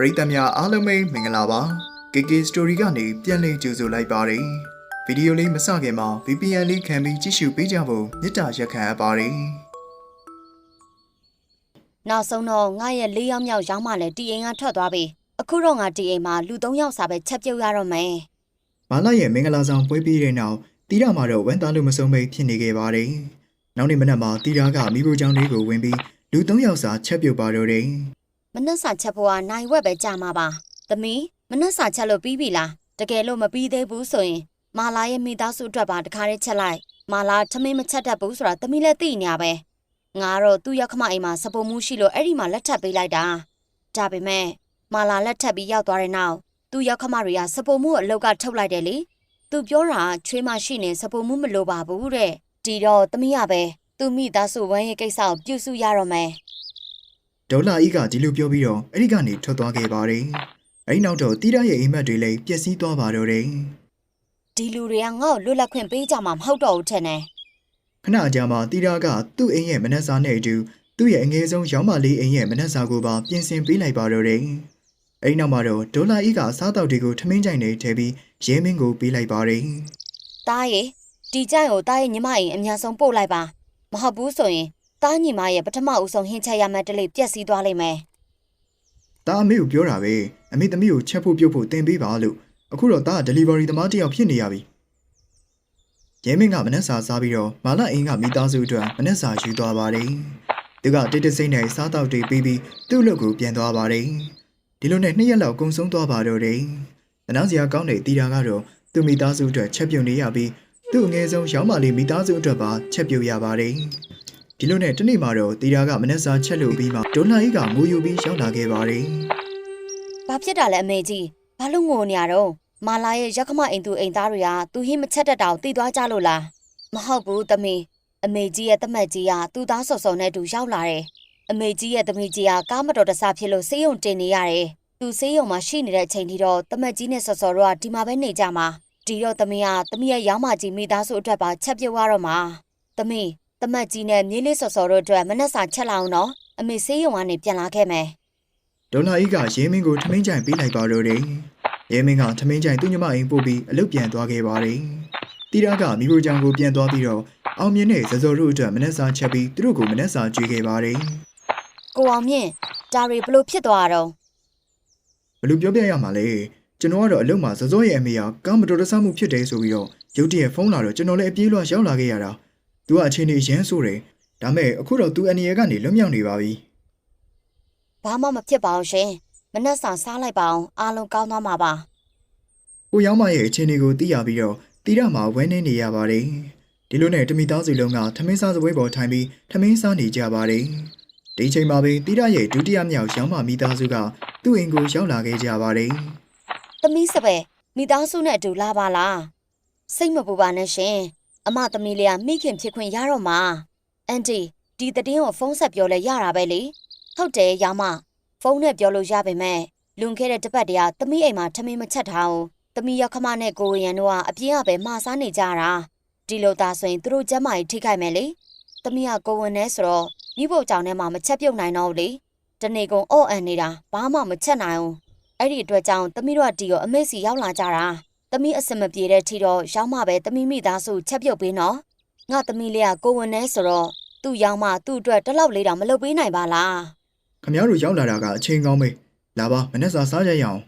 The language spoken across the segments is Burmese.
ပရိသတ်များအားလုံးပဲမင်္ဂလာပါ KK Story ကနေပြန်လည်ကြိုဆိုလိုက်ပါတယ်ဗီဒီယိုလေးမစခင်မှာ VPN လေးခံပြီးကြည့်ရှုပေးကြဖို့မေတ္တာရက်ခံအပ်ပါတယ်နောက်ဆုံးတော့ငါရဲ့၄ယောက်မြောက်ရောင်းမှလည်းတီအိမ်ကထွက်သွားပြီအခုတော့ငါတီအိမ်မှာလူ၃ယောက်စာပဲချက်ပြုတ်ရတော့မယ်မာလာရဲ့မင်္ဂလာဆောင်ပွဲပြီးတဲ့နောက်တီရာမှာတော့ဝန်သားလို့မဆုံးပဲဖြစ်နေခဲ့ပါတယ်နောက်နေ့မနက်မှာတီရာကမိဖို့ကြောင့်လေးကိုဝင်ပြီးလူ၃ယောက်စာချက်ပြုတ်ပါတော့တယ်မ နှက်စာချက်ဖို့ကနိုင်ဝက်ပဲကြာမှာပါသမီးမနှက်စာချက်လို့ပြီးပြီလားတကယ်လို့မပြီးသေးဘူးဆိုရင်မာလာရဲ့မိသားစုအတွက်ပါတခါတည်းချက်လိုက်မာလာထမင်းမချက်တတ်ဘူးဆိုတာသမီးလည်းသိနေရပဲငါတော့သူ့ရောက်ခမအိမ်မှာစပုံမှုရှိလို့အဲ့ဒီမှာလက်ထပ်ပေးလိုက်တာဒါပေမဲ့မာလာလက်ထပ်ပြီးရောက်သွားတဲ့နောက်သူ့ရောက်ခမတွေကစပုံမှုအလောက်ကထုတ်လိုက်တယ်လေသူပြောတာချွေးမရှိနေစပုံမှုမလိုပါဘူးတဲ့ဒီတော့သမီးရပဲသူမိသားစုဝမ်းရေးကိစ္စကိုပြုစုရတော့မယ် ဒေါ်လာကြီးကဒီလိုပြောပြီးတော့အဲ့ဒီကနေထွက်သွားခဲ့ပါတယ်အဲ့ဒီနောက်တော့တီရာရဲ့အိမ်မက်တွေလည်းပျက်စီးသွားပါတော့တယ်ဒီလူတွေကငါ့ကိုလွတ်လပ်ခွင့်ပေးကြမှာမဟုတ်တော့ဘူးထင်တယ်ခဏကြာမှတီရာကသူ့အိမ်ရဲ့မနက်စာနဲ့အတူသူ့ရဲ့အငယ်ဆုံးရောင်းမလေးအိမ်ရဲ့မနက်စာကိုပါပြင်ဆင်ပေးလိုက်ပါတော့တယ်။အဲဒီနောက်မှာတော့ဒေါ်လာအီးကစားတောက်တွေကိုထမင်းကြိုင်နေထည့်ပြီးရဲမင်းကိုပေးလိုက်ပါတယ်တားရေဒီကြိုင်ကိုတားရဲ့ညီမအိမ်အများဆုံးပို့လိုက်ပါမဟုတ်ဘူးဆိုရင် တားညီမရဲ့ပထမဦးဆုံးဟင်းချက်ရမယ့်တလေးပြက်စီးသွားလိမ့်မယ်။ဒါအမေကိုပြောတာပဲအမေသမီးကိုချက်ဖို့ပြုတ်ဖို့တင်ပေးပါလို့အခုတော့ဒါက delivery သမားတစ်ယောက်ဖြစ်နေရပြီ။ရဲမင်းကမနက်စာစားပြီးတော့မာလာအင်းကမိသားစုအတွက်မနက်စာယူသွားပါတယ်။သူကတိတ်တဆိတ်နဲ့စားတောက်တွေပြီးပြီးသူ့အလုပ်ကိုပြန်သွားပါတယ်။ဒီလိုနဲ့နှစ်ရက်လောက်ကုံဆုံးသွားပါတော့တယ်။တနာစရာကောင်းတဲ့တီတာကတော့သူ့မိသားစုအတွက်ချက်ပြုတ်နေရပြီးသူ့အငယ်ဆုံးရောင်းမလေးမိသားစုအတွက်ပါချက်ပြုတ်ရပါတယ်။ ဒီလိုနဲ့တနေ့မှာတော့တီတာကမနက်စာချက်လို့ပြီးမှဒေါ်လာကြီးကငိုယူပြီးရောက်လာခဲ့ပါတယ်။ဘာဖြစ်တာလဲအမေကြီးဘာလို့ငိုနေရတော့မာလာရဲ့ရက်ခမအိမ်သူအိမ်သားတွေကသူဟင်းမချက်တတ်တာကိုသိသွားကြလို့လားမဟုတ်ဘူးသမီးအမေကြီးရဲ့တမက်ကြီးကသူ့သားစော်စော်နဲ့အတူရောက်လာတယ်အမေကြီးရဲ့သမီးကြီးကကားမတော်တဆဖြစ်လို့ဆေးရုံတင်နေရတယ်သူဆေးရုံမှာရှိနေတဲ့အချိန်ထိတော့တမက်ကြီးနဲ့စော်စော်တို့ကဒီမှာပဲနေကြမှာဒီတော့သမီးကသမီးရဲ့ရောင်းမကြီးမိသားစုအတွက်ပါချက်ပြုတ်ရတော့မှာသမီး တမက်ကြီးနဲ့မြေးလေးစော်စော်တို့အတွက်မနှက်စာချက်လာအောင်နော်အမေဆေးရုံကနေပြန်လာခဲ့မယ်ဒေါ်လာကြီးကရဲမင်းကိုထမင်းကြိုင်ပေးလိုက်ပါတော့တယ်။ရဲမင်းကထမင်းကြိုင်သူ့ညမအိမ်ပို့ပြီးအလုပ်ပြန်သွားခဲ့ပါတယ်။တီရာကမိဖို့ကြောင့်ကိုပြန်သွားပြီးတော့အောင်မြင်တဲ့ဇဇော်တို့အတွက်မနက်စာချက်ပြီးသူတို့ကိုမနက်စာကျွေးခဲ့ပါတယ်ကိုအောင်မြင့်ဒါတွေဘလို့ဖြစ်သွားတာတော့။ဘယ်လိုပြောပြရမှာလဲ။ကျွန်တော်ကတော့အလုပ်မှာဇဇောရဲ့အမေကကားမတော်တဆမှုဖြစ်တယ်ဆိုပြီးတော့ရုတ်တရက်ဖုန်းလာတော့ကျွန်တော်လည်းအပြေးလွှာရောက်လာခဲ့ရတာ။ "तू ကအခြေအနေရမ်းဆိုးတယ်။ဒါမဲ့အခုတော့ तू အန်ရီယကနေလွတ်မြောက်နေပါပြီ။ဘာမှမဖြစ်ပါဘူးရှင်မနှက်စာစားလိုက်ပါအောင်အားလုံးကောင်းသွားမှာပါကိုရောက်မရဲ့အခြေအနေကိုသိရပြီးတော့တီရမှာဝဲနေနေရပါတယ်။ဒီလိုနဲ့တမိသားစုလုံးကထမင်းစားစပွဲပေါ်ထိုင်ပြီးထမင်းစားနေကြပါတယ်။ဒီချိန်မှာပဲတီရရဲ့ဒုတိယမြောက်ရောင်းမမိသားစုကသူ့အိမ်ကိုရောက်လာခဲ့ကြပါတယ်သမီးစပယ်မိသားစုနဲ့အတူလာပါလားစိတ်မပူပါနဲ့ရှင် အမသမီးလေးကမိခင်ဖြစ်ခွင့်ရတော့မှာအန်တီဒီတည်င်းကိုဖုန်းဆက်ပြောလဲရတာပဲလေဟုတ်တယ်ရောင်မဖုန်းနဲ့ပြောလို့ရပါမယ်လွန်ခဲ့တဲ့တစ်ပတ်တည်းကသမီးအိမ်မှာထမင်းမချက်ထားအောင်သမီးရောက်ခမနဲ့ကိုရန်တို့ကအပြင်းအပဲမှားစားနေကြတာဒီလိုသားဆိုရင်သူတို့ကျမ်းမာရေးထိခိုက်မယ်လေသမီးကကိုဝင်နေဆိုတော့မိဖို့ကြောင့်ထဲမှာမချက်ပြုတ်နိုင်တော့ဘူးလေတနေ့ကုန်အော့အန်နေတာဘာမှမချက်နိုင်ဘူးအဲ့ဒီအတွက်ကြောင့်သမီးတို့ကဒီကိုအမေစီရောက်လာကြတာ သမီးအစင်မပြေတဲ့ထီတော့ရောက်မှပဲသမီးမိသားစုချက်ပြုတ်ပေးနော်ငါသမီးလေးကကိုဝင်နေဆိုတော့သူ့ရောက်မှသူ့အတွက်တစ်လောက်လေးတောင်မလုပ်ပေးနိုင်ပါလား။ခမ ्या တို့ရောက်လာတာကအချိန်ကောင်းပဲ။လာပါမနေ့စာစားကြရအောင်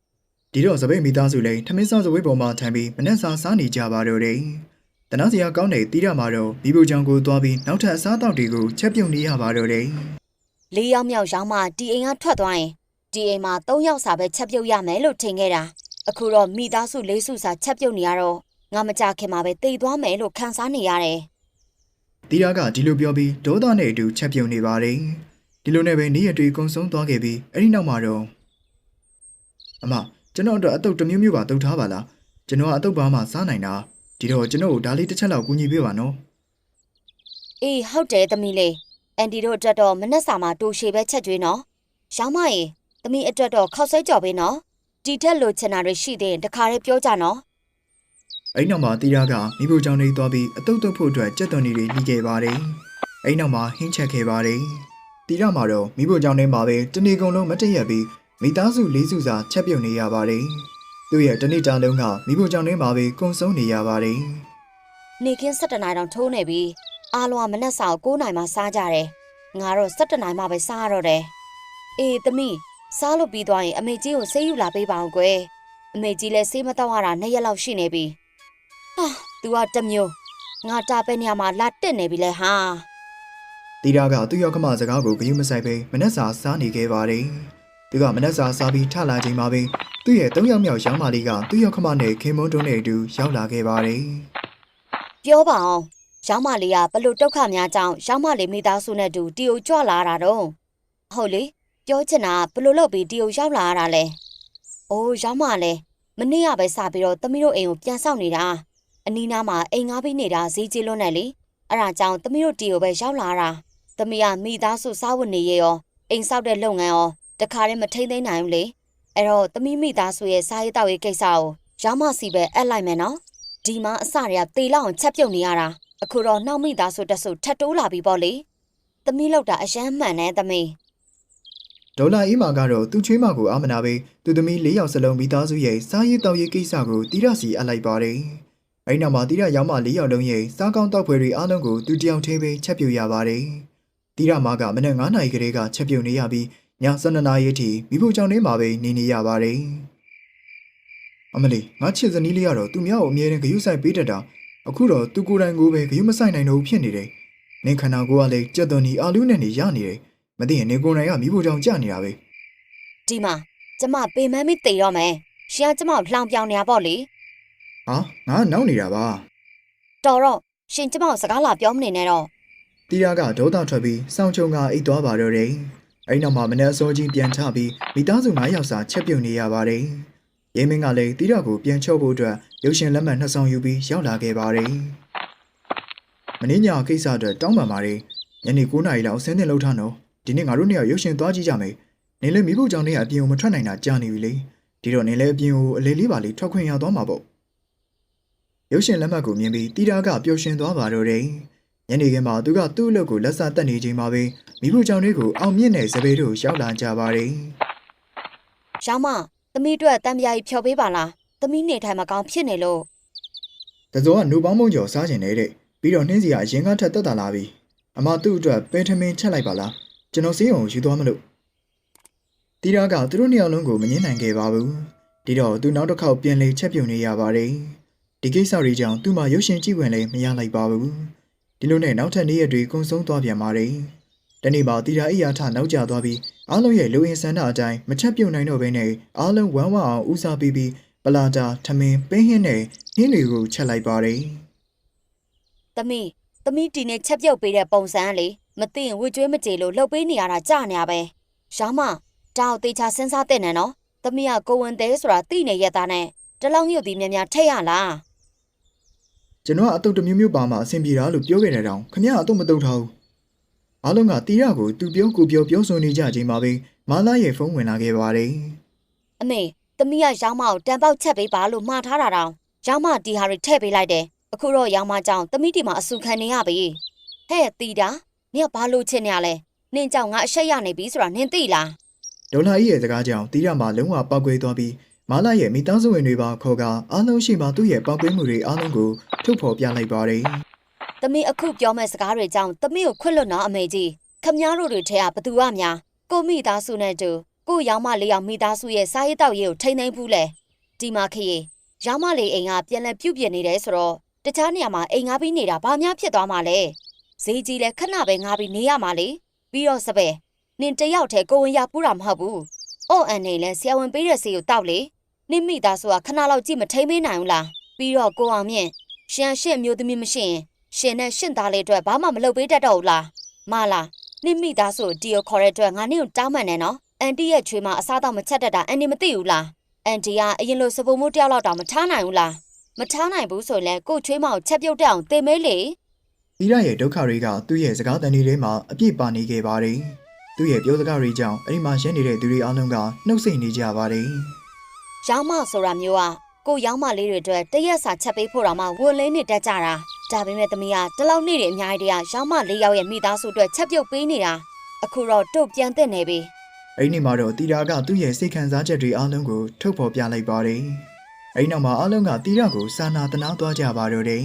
။ဒီတော့စပိတ်မိသားစုလည်းထမင်းစားစပွဲပေါ်မှာထိုင်ပြီးမနေ့စာစားနေကြပါတော့တယ်။တနာစရာကောင်းတဲ့တီရမှာတော့မိဖို့ကြောင့်ကိုသွားပြီးနောက်ထပ်အစားအသောက်တွေကိုချက်ပြုတ်နေရပါတော့တယ်။လေးယောက်မြောက်ရောက်မှဒီအိမ်ကထွက်သွားရင်ဒီအိမ်မှာ၃ယောက်စာပဲချက်ပြုတ်ရမယ်လို့ထင်ခဲ့တာ အခုတော့မိသားစုလေးစုစာချက်ပြုတ်နေရတော့ငါမကြခင်မှာပဲတည်သွားမယ်လို့ခံစားနေရတယ်တီရာကဒီလိုပြောပြီးဒေါသနဲ့အတူချက်ပြုံနေပါတယ်။ဒီလိုနဲ့ပဲနေ့ရက်တွေကုံဆုံးသွားခဲ့ပြီးအဲ့ဒီနောက်မှာတော့အမကျွန်တော်အတွက်အတုပ်တစ်မျိုးမျိုးပါတုတ်ထားပါလား။ကျွန်တော်ကအတုပ်ပါမှစားနိုင်တာ။ဒီတော့ကျွန်တော်ကိုဒါလေးတစ်ချက်လောက်ကူညီပေးပါနော်အေးဟုတ်တယ်သမီးလေးအန်တီတို့အတွက်တော့မနှက်စာမှာတူရှည်ပဲချက်ကျွေးနော်ရောင်းမရေသမီးအတွက်တော့ခောက်ဆွဲကြော်ပေးနော် ဒီထက်လိုချင်တာတွေရှိသေးရင်တခါလေးပြောကြနော်။အဲ့ဒီနောက်မှာတီရာကမိဖို့ကြောင့်နေသွားပြီးအတုပ်တုပ်ဖို့အတွက်ကြက်သွန်တွေလှီခဲ့ပါတယ်။အဲ့ဒီနောက်မှာဟင်းချက်ခဲ့ပါတယ်။တီရာမှာတော့မိဖို့ကြောင့်နေမှာပဲတနေကုန်လုံးမတည့်ရက်ပြီးမိသားစုလေးစုစာချက်ပြုတ်နေရပါတယ်။သူ့ရဲ့တနေ့တာလုံးကမိဖို့ကြောင့်ထဲမှာပဲကုံဆုံးနေရပါတယ်။နေခင်း7နာရီတောင်ထိုးနေပြီအားလုံးကမနက်စာကို9နာရီမှစားကြတယ်ငါတော့7နာရီမှပဲစားရတော့တယ်အေးသမီး စားလို့ပြီးသွားရင်အမေကြီးကိုဆေးယူလာပေးပါအောင်ကွယ်အမေကြီးလည်းဆေးမတော့ရတာနှစ်ရက်လောက်ရှိနေပြီဟာ तू ကတစ်မျိုးငါတာပဲနေရာမှာလာတက်နေပြီလေဟာတီတာကသူ့ရောက်ခမစကားကိုဂရုမစိုက်ပဲမနှက်စာစားနေခဲ့ပါတယ်။သူကမနှက်စာစားပြီးထလာချိန်မှာပဲသူ့ရဲ့သုံးယောက်မြောက်ရောင်းမလေးကသူ့ရောက်ခမနဲ့ခင်မွန်းတွန်းနဲ့အတူရောက်လာခဲ့ပါတယ်ပြောပါအောင်ရောင်းမလေးကဘလို့ဒုက္ခများကြောင့်ရောင်းမလေးမိသားစုနဲ့တူတီကိုကြွလာတာတော့ဟုတ်လေ ပြောချင်တာကဘလို့လုပ်ပြီးတီကိုရောက်လာရတာလဲအိုးရောင်းမလဲမနေ့ကပဲစပြီးတော့သမီးတို့အိမ်ကိုပြန်ဆောင်နေတာအနီးနားမှာအိမ်ငါးပြီးနေတာဈေးကြီးလွန်းတယ်လေအဲ့ဒါကြောင့်သမီးတို့တီကိုပဲရောက်လာတာသမီးကမိသားစုစားဝတ်နေရရောအိမ်ဆောက်တဲ့လုပ်ငန်းရောတခါတည်းမထိမ့်သိမ်းနိုင်ဘူးလေအဲ့တော့သမီးမိသားစုရဲ့စားရေးတောက်ရေးကိစ္စကိုရောင်းမစီပဲအပ်လိုက်မယ်နော်ဒီမှာအစတွေကတေလောက်အောင်ချက်ပြုတ်နေရတာအခုတော့နှောက်မိသားဆိုတက်ဆိုထတ်တိုးလာပြီပေါ့လေသမီးလောက်တာအရန်မှန်နဲ့သမီး။ ဒေါ်လာအေးမာကတော့သူ့ချွေးမကိုအာမနာပဲသူသမီး၄ယောက်စလုံးမိသားစုရဲ့စားရေးတောက်ရေးကိစ္စကိုတီတာစီအပ်လိုက်ပါတယ်။အဲဒီနောက်မှာတီတာရောင်းမ၄ယောက်လုံးရဲ့စားကောင်းတောက်ဖွယ်တွေအားလုံးကိုသူတယောက်တည်းပဲချက်ပြုတ်ရပါတယ်။တီတာမကမနက်9နာရီကလေးကချက်ပြုတ်နေရပြီးည12နာရီအထိမိဖို့ကြောင့်ထဲမှာပဲနေနေရပါတယ်။အမလီငါချစ်စနီးလေးကတော့သူများကိုအမြဲတမ်းဂရုစိုက်ပေးတတ်တာအခုတော့သူကိုယ်တိုင်ကိုပဲဂရုမစိုက်နိုင်တော့ဘူးဖြစ်နေတယ်။နင်ခန္ဓာကိုယ်ကလည်းကြက်သွန်နီအာလူးနဲ့နေရနေတယ်။ မသိရင်နေကိုယ်တိုင်ကမိဖို့ကြောင့်ကြာနေတာပဲဒီမှာကျမပေမန်းမိတေတော့မယ်ရှင်ကကျမကိုလှောင်ပြောင်နေရပေါ့လေ။ဟာငါနောက်နေတာပါတော်တော့ရှင်ကျမကိုစကားလာပြောမနေနဲ့တော့။တီရာကဒေါသထွက်ပြီးစောင်းချုံကအိတ်သွားပါတော့တယ်။အဲဒီနောက်မှာမနက်အစောကြီးပြန်ချပြီးမိသားစု9ယောက်စာချက်ပြုတ်နေရပါတယ်။ရဲမင်းကလည်းတီရာကိုပြန်ချော့ဖို့အတွက်ရုပ်ရှင်လက်မှတ်နှစ်ဆောင်ယူပြီးရောက်လာခဲ့ပါတယ်။မင်းညာကိစ္စအတွက်တောင်းပန်ပါတယ်။ညနေ9နာရီလောက်ဆင်းနေလောက်ထားနော်။ ဒီနေ့ငါတို့နှစ်ယောက်ရုပ်ရှင်သွားကြည့်ကြမယ်။နင်လည်းမိဖို့ကြောင့်နဲ့အပြင်ကိုမထွက်နိုင်တာကြာနေပြီလေ။ဒီတော့နင်လည်းအပြင်ကိုအလေးလေးပါလေးထွက်ခွင့်ရသွားမှာပေါ့။ရုပ်ရှင်လက်မှတ်ကိုမြင်ပြီးတီရာကပျော်ရွှင်သွားပါတော့တယ်။ညနေခင်းမှာသူကသူ့အလုပ်ကိုလက်စားတက်နေချိန်မှာပဲမိဖို့ကြောင့်လေးကိုအောင်မြင့်တဲ့စပယ်တို့ရောက်လာကြပါတယ်ရောင်းမသမီးအတွက်တံပြားကြီးဖြော်ပေးပါလားသမီးနေထိုင်မကောင်းဖြစ်နေလို့။တစောကနိုပေါင်းမုံကျော်စားကျင်နေတဲ့ပြီးတော့နှင်းစီကအရင်ကထက်တက်တာလာပြီ။အမသူ့အတွက်ပဲထမင်းချက်လိုက်ပါလား။ ကျွန်တော်စေးအောင်ယူသွားမလို့။တီရာကသူတို့နှစ်ယောက်လုံးကိုမငင်းနိုင်ခဲ့ပါဘူး။ဒီတော့သူနောက်တစ်ခေါက်ပြန်လေချက်ပြုတ်နေရပါတယ်။ဒီကိစ္စတွေကြောင့်သူ့မှာရုပ်ရှင်ကြည့်ဝင်လည်းမရလိုက်ပါဘူး။ဒီလိုနဲ့နောက်ထပ်နေ့ရက်တွေကုံဆုံးသွားပြန်ပါတယ်။တနေ့မှာတီရာအိယာထနောက်ကျသွားပြီးအားလုံးရဲ့လူရင်ဆန္ဒအတိုင်းမချက်ပြုတ်နိုင်တော့ဘဲနဲ့အားလုံးဝမ်းဝမ်းအောင်ဦးစားပေးပြီးပလာတာထမင်းပင်းဟင်းနဲ့ဟင်းတွေကိုချက်လိုက်ပါတယ်သမီးသမီးဒီနေ့ချက်ပြုတ်ပေးတဲ့ပုံစံကလေ မသိရင်ဝှကြွေးမကြေလို့လှုပ်ပေးနေရတာကြာနေရပဲရောင်းမတောက်သေးချာစဉ်းစားတဲ့နဲ့နော်သမီးကကိုဝင်သေးဆိုတာသိနေရတာနဲ့တလောင်းညွတ်ပြီးများများထည့်ရလား။ကျွန်တော်ကအတုတ်တစ်မျိုးမျိုးပါမှအဆင်ပြေတာလို့ပြောခဲ့တဲ့တောင်ခမရအတုတ်မတုတ်ထားဘူး။အားလုံးကတီရာကိုသူပြောကိုပြောပြောဆိုနေကြချိန်မှာပဲမာလာရဲ့ဖုန်းဝင်လာခဲ့ပါတယ်အမေသမီးကရောင်းမကိုတန်ပေါက်ချက်ပေးပါလို့မှားထားတာတောင်ရောင်းမဒီဟာတွေထည့်ပေးလိုက်တယ်အခုတော့ရောင်းမကြောင့်သမီးဒီမှာအဆူခံနေရပြီဟဲ့တီတာ နင်ကဘာလို့ချင်နေရလဲနင်ကြောင့်ငါအရှက်ရနေပြီဆိုတာနင်သိလား။ဒေါ်လာကြီးရဲ့စကားကြောင့်တီရာမှာလုံးဝပောက်ကွဲသွားပြီးမာလာရဲ့မိသားစုဝင်တွေပါခေါ်ကအားလုံးရှိမှသူ့ရဲ့ပောက်ကွဲမှုတွေအားလုံးကိုထုတ်ဖော်ပြလိုက်ပါတယ်။သမီးအခုပြောမဲ့စကားတွေကြောင့်သမီးကိုခွင့်လွတ်နော်အမေကြီး။ခမည်းတော်တွေထဲကဘသူကများကိုမိသားစုနဲ့တူကိုရောင်မလေးယောက်မိသားစုရဲ့စားရေးတောက်ရေးကိုထိမ့်သိမ့်ဘူးလေ။ဒီမှာခရီရောင်မလေးအိမ်ကပြန်လဲပြုတ်ပြနေတယ်ဆိုတော့တခြားနေရာမှာအိမ်ငါပြီးနေတာဘာများဖြစ်သွားမှာလဲ။ ဈေးကြီးလဲခဏပဲငါပြီးနေရမှာလေ။ပြီးတော့စပယ်နင်တယောက်တည်းကိုဝင်ရပူးတာမဟုတ်ဘူး။အော့အန်နေလဲဆရာဝန်ပေးတဲ့ဆေးကိုတောက်လေ။နင်မိသားစုကခဏလောက်ကြည့်မထိမ့်မေးနိုင်ဘူးလား။ပြီးတော့ကိုအောင်မြင့်ရှန်ရှင့်မျိုးသမီးမရှိရင်ရှင်နဲ့ရှင့်သားလေးအတွက်ဘာမှမလုပ်ပေးတတ်တော့ဘူးလားမလားနင့်မိသားစုတီကိုခေါ်တဲ့အတွက်ငါနင့်ကိုတောင်းပန်နေနော်အန်တီရဲ့ချွေးမအစားတော့မချက်တတ်တာအန်တီမသိဘူးလားအန်တီကအရင်လိုစပုံမိုးတယောက်လောက်တောင်မထားနိုင်ဘူးလားမထားနိုင်ဘူးဆိုရင်ကို့ချွေးမကိုချက်ပြုတ်တက်အောင်တင်မဲလေ။ တီရာရဲ့ဒုက္ခတွေကသူ့ရဲ့စကားတန်တွေထဲမှာအပြည့်ပါနေခဲ့ပါတယ်။သူ့ရဲ့ပြောစကားတွေကြောင့်အဲ့ဒီမှာရှင်းနေတဲ့သူတွေအားလုံးကနှုတ်ဆက်နေကြပါတယ်။ရောင်းမဆိုတာမျိုးကကိုရောင်းမလေးတွေအတွက်တရက်စာချက်ပေးဖို့တော့မှဝန်လေးနေတတ်ကြတာဒါပေမဲ့သမီးကဒီလောက်နေ့တွေအများကြီးတည်းကရောင်းမလေးယောက်ရဲ့မိသားစုအတွက်ချက်ပြုတ်ပေးနေတာအခုတော့တို့ပြန်တဲ့နေပြီအဲ့ဒီမှာတော့တီတာကသူ့ရဲ့စိတ်ခံစားချက်တွေအားလုံးကိုထုတ်ဖော်ပြလိုက်ပါတယ်အဲ့ဒီနောက်မှာအားလုံးကတီတာကိုစာနာတနာသွားကြပါတော့တယ်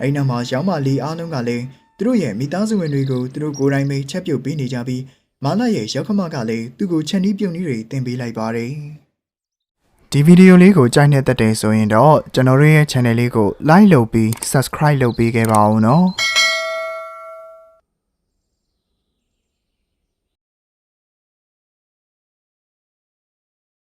အဲ့ဒီနောက်မှာရောင်းမလီအားလုံးကလည်းသူတို့ရဲ့မိသားစုဝင်တွေကိုသူတို့ကိုယ်တိုင်ပဲချက်ပြုတ်ပေးနေကြပြီးမာလာရဲ့ရောက်ခမကလည်းသူ့ကိုချက်နီးပြုတ်နီးတွေတင်ပေးလိုက်ပါတယ်ဒီဗီဒီယိုလေးကိုကြိုက်နေတဲ့တဲ့ဆိုရင်တော့ကျွန်တော်တို့ရဲ့ channel လေးကို like လုပ်ပြီး subscribe လုပ်ပေးခဲ့ပါဦးနော်